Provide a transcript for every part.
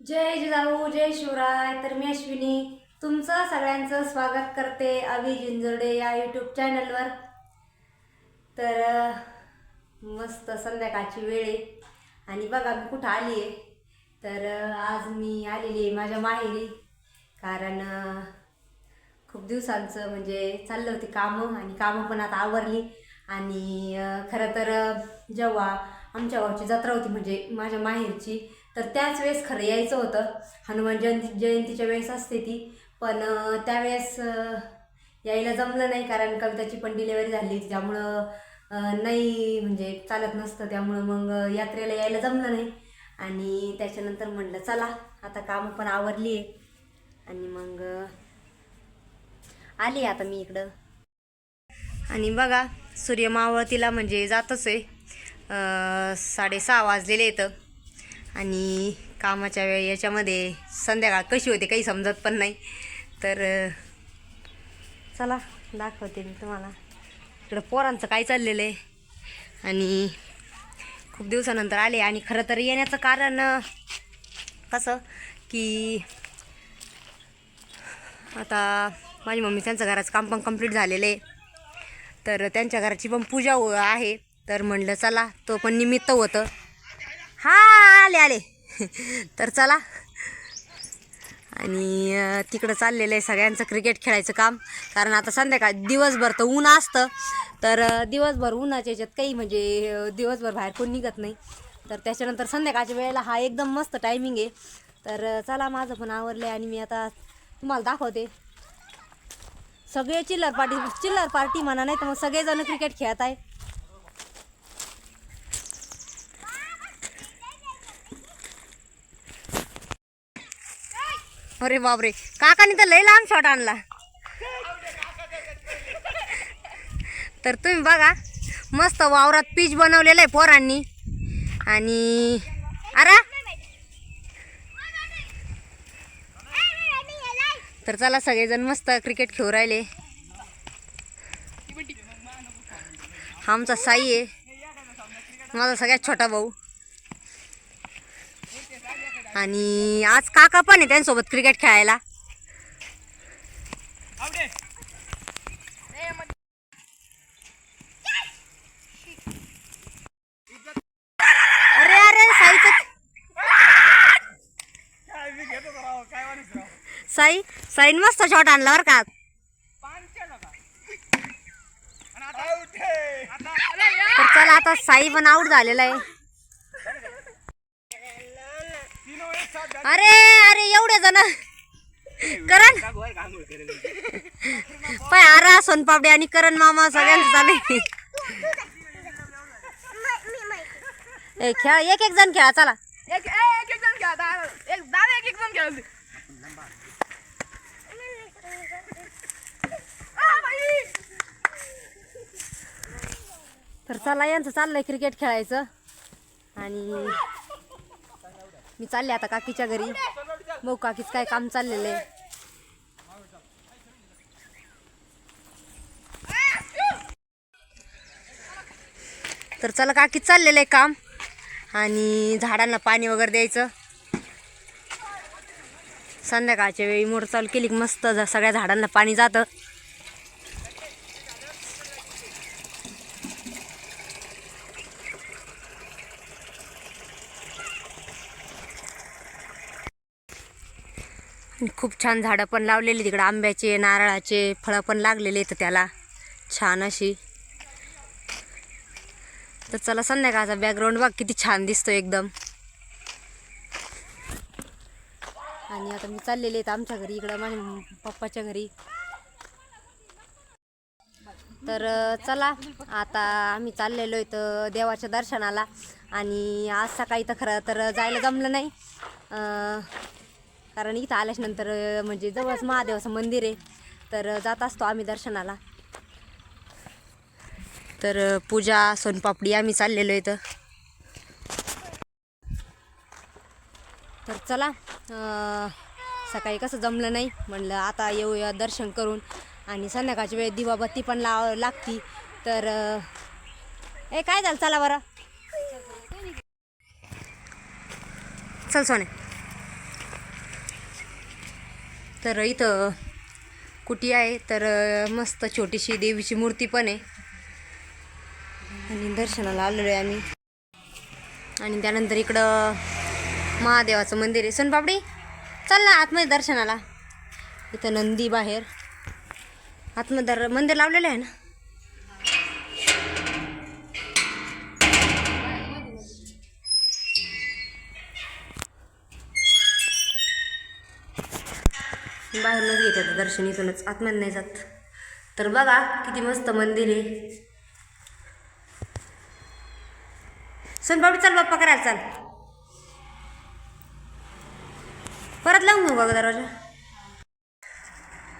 जय जिजाऊ जय शिवराय. तर मी अश्विनी. तुमचं सगळ्यांचं स्वागत करते अभि जिंजोडे या यूट्यूब चॅनलवर तर मस्त संध्याकाळची वेळ आहे. आणि बघा मी कुठं आली आहे. तर आज मी आलेली आहे माझ्या माहेरी. कारण खूप दिवसांचं म्हणजे चाललं होती कामं आणि कामं पण आता आवरली. आणि खरं तर जेव्हा आमच्या गावची जत्रा होती म्हणजे माझ्या माहेरची तर त्याच वेळेस खरं यायचं होतं. हनुमान जयंती जयंतीच्या वेळेस असते ती. पण त्यावेळेस यायला जमलं नाही कारण कविताची पण डिलेवरी झाली त्यामुळं नाही म्हणजे चालत नसतं. त्यामुळं मग यात्रेला यायला जमलं नाही. आणि त्याच्यानंतर म्हणलं चला आता कामं पण आवरली आहे आणि मग आली आता मी इकडं. आणि बघा सूर्य मावळतीला म्हणजे जातच आहे. साडेसहा वाजलेले येतं आणि कामाच्या वेळ याच्यामध्ये संध्याकाळ कशी होते काही समजत पण नाही. तर चला दाखवते मी तुम्हाला. इकडं पोरांचं काय चाललेलं आहे. आणि खूप दिवसानंतर आले आणि खरं तर येण्याचं कारण कसं की आता माझी मम्मी त्यांचं घराचं काम पण कंप्लीट झालेलं आहे. तर त्यांच्या घराची पण पूजा आहे. तर म्हणलं चला तो पण निमित्त होतं. हा आले आले. तर चला. आणि तिकडं चाललेलं आहे सगळ्यांचं क्रिकेट खेळायचं काम. कारण आता संध्याकाळ दिवसभर तर ऊन असतं. तर दिवसभर उन्हाच्या याच्यात काही म्हणजे दिवसभर बाहेर कोण निघत नाही. तर त्याच्यानंतर संध्याकाळच्या वेळेला हा एकदम मस्त टायमिंग आहे. तर चला माझं पण आवरलं आहे आणि मी आता तुम्हाला दाखवते. सगळे चिल्लर पार्टी चिल्लर पार्टी म्हणा नाही तर मग सगळेजण क्रिकेट खेळत आहे. अरे बापरे. काकाने तर लय लांब शॉट आणला. तर तुम्ही बघा मस्त वावरात पीच बनवलेलं आहे पोरांनी. आणि अरे तर चला सगळेजण मस्त क्रिकेट खेळू राहिले. आमचा साई आहे. माझा सगळ्यात छोटा भाऊ. आणि आज काका पण आहे त्यांच्यासोबत क्रिकेट खेळायला. अरे अरे साईचं साई साईन मस्त शॉट आणला बरं का. तर चला आता साई पण आऊट झालेला आहे. अरे अरे एवढे जण. करण. पाय आरा सोनपापडे आणि करण मामा सगळ्यांचं चालू. ए खेळा एक एक जण खेळा चला. एक एक एक जण खेळा दादा एक दादा एक एक जण खेळा. आ, बाई! तर चला यांचं चाललंय क्रिकेट खेळायचं. आणि मी चालले आता काकीच्या घरी. मग काकीच काय काम चाललेलं आहे. तर चला काकीच चाललेलं आहे काम. आणि झाडांना पाणी वगैरे द्यायचं. संध्याकाळच्या वेळी मोटर चालू केली की मस्त सगळ्या झाडांना पाणी जातं. खूप छान झाडं पण लावलेली तिकडं आंब्याचे नारळाचे फळं पण लागलेले आहेत त्याला. छान अशी. तर चला संध्याकाळचा बॅकग्राऊंड बघ किती छान दिसतो एकदम. आणि आता मी चाललेले आहेत आमच्या घरी इकडं माझ्या पप्पाच्या घरी. तर चला आता आम्ही चाललेलो आहे तर देवाच्या दर्शनाला. आणि आज सकाळी तर खरं तर जायला जमलं नाही. कारण इथं आल्याच्यानंतर म्हणजे जवळच महादेवाचं मंदिर आहे. तर जात असतो आम्ही दर्शनाला. तर पूजा सोनपापडी आम्ही चाललेलो इथं. तर चला सकाळी कसं जमलं नाही म्हणलं आता येऊया दर्शन करून. आणि संध्याकाळची वेळ दिवाबत्ती पण लाव लागती. तर ए काय झालं? चला बरं. चल सोने. तर इथं कुटी आहे. तर मस्त छोटीशी देवीची मूर्ती पण आहे. आणि दर्शनाला आलेलो आहे आम्ही. आणि त्यानंतर इकडं महादेवाचं मंदिर आहे. सोनपापडी चल ना आतमध्ये दर्शनाला. इथं नंदी बाहेर. आतमध्ये दर मंदिर लावलेलं आहे ना? बाहेरूनच घेतात दर्शन इथूनच आतमध्ये नाही जात. तर बघा किती मस्त मंदिर आहे. सोनपापडी चल बाप्पा करायला चाल. परत लावून घेऊ बघा दरवाजा?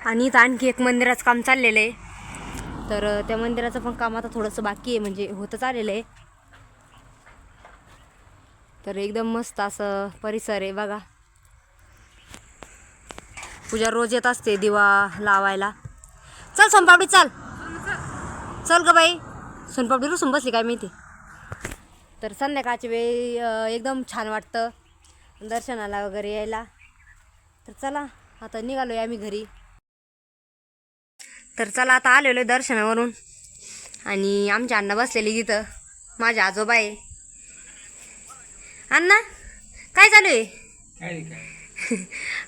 आणि इथं आणखी एक मंदिराचं काम चाललेलं आहे. तर त्या मंदिराचं पण काम आता थोडंसं बाकी आहे म्हणजे होतंच आलेलं आहे. तर एकदम मस्त असं परिसर आहे बघा. पूजा रोज येत असते दिवा लावायला. चल सोनपापडी चल. चल ग बाई. सोनपापडी रुसून बसली काय माहिती? तर संध्याकाळची वेळी एकदम छान वाटतं. दर्शनाला वगैरे यायला. तर चला आता निघालो आहे आम्ही घरी. तर चला आता आलेलो आहे दर्शनावरून. आणि आमच्या अण्णा बसलेली तिथं माझ्या आजोबा आहे. अण्णा काय चालू आहे?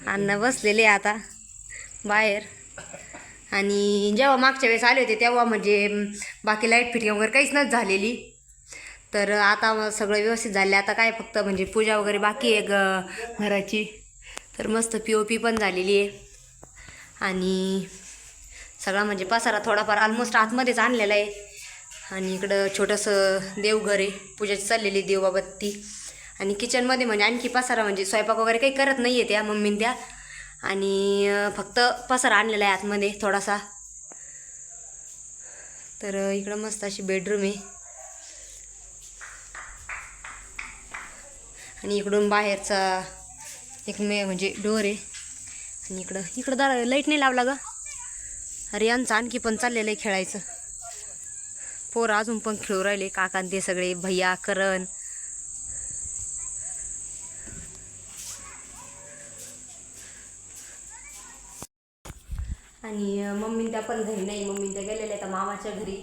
अण्णा बसलेले आता बाहेर. आणि जेव्हा मागच्या वेळेस आले होते तेव्हा म्हणजे बाकी लाइट फिटिंग वगैरे काहीच नच झालेली. तर आता सगळं व्यवस्थित झाले आता काय फक्त म्हणजे पूजा वगैरे बाकी आहे ग घराची. तर मस्त पी ओ पी पण झालेली आहे. आणि सगळा म्हणजे पसारा थोडाफार ऑलमोस्ट आतमध्येच आणलेला आहे. आणि इकडं छोटंसं देवघर आहे. पूजाची चाललेली देवबाबत्ती आणि किचनमध्ये म्हणजे आणखी पसारा म्हणजे स्वयंपाक वगैरे काही करत नाही आहे त्या मम्मीन त्या. आणि फक्त पसारा आणलेला आहे आतमध्ये थोडासा. तर इकडं मस्त अशी बेडरूम आहे. आणि इकडून बाहेरचा एक मे म्हणजे डोअर आहे. आणि इकडं इकडं दार लाइट नाही लावला ग. अरे यांचं आणखी पण चाललेलं आहे खेळायचं. पोरं अजून पण खेळू राहिले काकांते सगळे भैया करण. आणि मम्मी त्या पण घरी नाही. मम्मी त्या गेलेल्या आहेत मामाच्या घरी.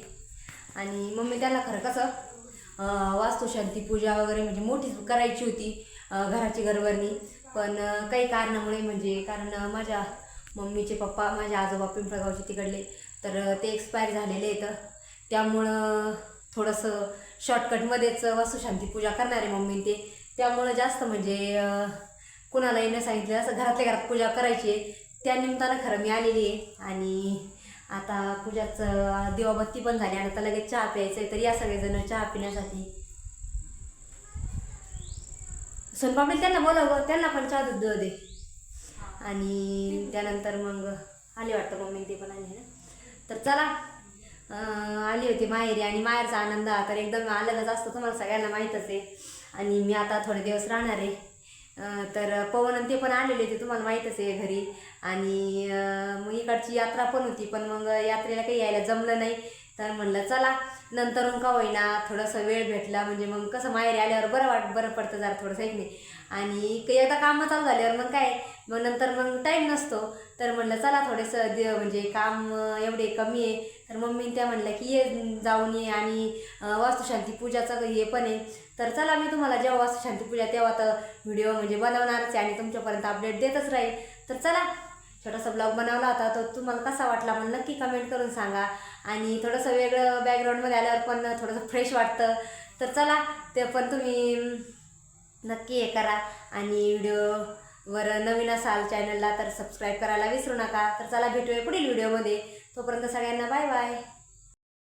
आणि मम्मी त्याला खरं कसं वास्तुशांती पूजा वगैरे म्हणजे मोठी करायची होती घराची घरवरणी पण काही कारणामुळे म्हणजे कारण माझ्या मम्मीचे पप्पा माझ्या आजोबा पिंपळगावचे तिकडले तर ते एक्सपायर झालेले आहेत. त्यामुळं थोडंसं शॉर्टकटमध्येच वास्तुशांती पूजा करणार आहे मम्मी ते. त्यामुळं जास्त म्हणजे कुणालाही न सांगितलं असं घरातल्या घरात पूजा करायची आहे. त्या निमित्तानं खरं मी आलेली आहे. आणि आता पूजाचं दिवाबत्ती पण झाली. आणि आता लगेच चहा प्यायचं आहे तर या सगळेजण चहा पिण्यासाठी. सोनपापडी त्यांना बोलावं त्यांना पण चहा दूध दे. आणि त्यानंतर मग आले वाटतं मम्मी ते पण आले ना तर चला आली होती माहेरी आणि माहेरचा आनंद हा तर एकदम आलेलाच असतो तुम्हाला सगळ्यांना माहीतच आहे. आणि मी आता थोडे दिवस राहणार आहे. तर पवन आणि ते पण आलेले होते तुम्हाला माहीतच आहे घरी. आणि मग इकडची यात्रा पण होती पण मग यात्रेला काही यायला जमलं नाही. तर म्हणलं चला नंतरून का होईना थोडासा वेळ भेटला म्हणजे मग कसं माहेरी आल्यावर बरं वाट बरं पडतं जरा थोडंसं एक नाही? आणि काही एकदा कामं चालू झाल्यावर मग काय मग नंतर मग टाईम नसतो. तर म्हणलं चला थोडंसं दे म्हणजे काम एवढे कमी आहे. तर मम्मी त्या म्हणल्या की ये जाऊन ये आणि वास्तुशांती पूजाचं हे पण आहे. तर चला मी तुम्हाला जेव्हा वास्तुशांती पूजा तेव्हा तर व्हिडिओ म्हणजे बनवणारच आहे आणि तुमच्यापर्यंत अपडेट देतच राहील. तर चला छोटासा ब्लॉग बनवला होता तो तुम्हाला कसा वाटला मला नक्की कमेंट करून सांगा. आणि थोडंसं वेगळं बॅकग्राऊंडमध्ये आल्यावर पण थोडंसं फ्रेश वाटतं. तर चला ते पण तुम्ही नक्की हे करा. आणि व्हिडिओवर नवीन असाल चॅनलला तर सबस्क्राईब करायला विसरू नका. तर चला भेटूया पुढील व्हिडिओमध्ये. तोपर्यंत सगळ्यांना बाय बाय